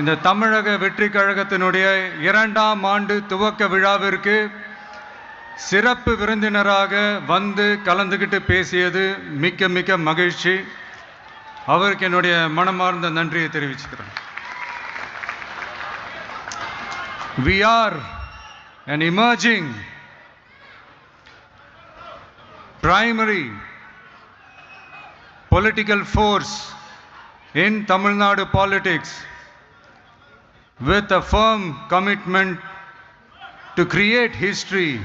இந்த தமிழக வெற்றி கழகத்தினுடைய இரண்டாம் ஆண்டு துவக்க விழாவிற்கு சிறப்பு விருந்தினராக வந்து கலந்துக்கிட்டு பேசியது மிக்க மிக்க மகிழ்ச்சி. அவருக்கு என்னுடைய மனமார்ந்த நன்றியை தெரிவிச்சுக்கிறேன். We are an emerging primary political force in Tamil Nadu politics. With a firm commitment to create history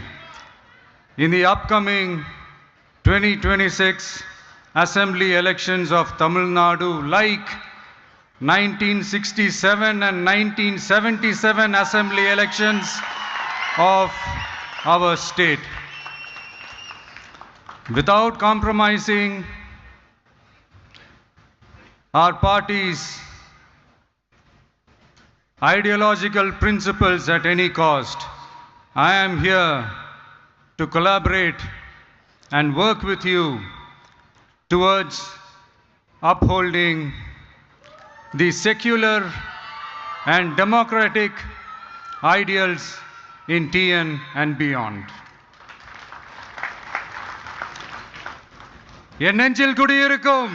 in the upcoming 2026 assembly elections of Tamil Nadu like 1967 and 1977 assembly elections of our state. Without compromising our party's ideological principles at any cost, I am here to collaborate and work with you towards upholding the secular and democratic ideals in TN and beyond. என் நெஞ்சில் குடியிருக்கும்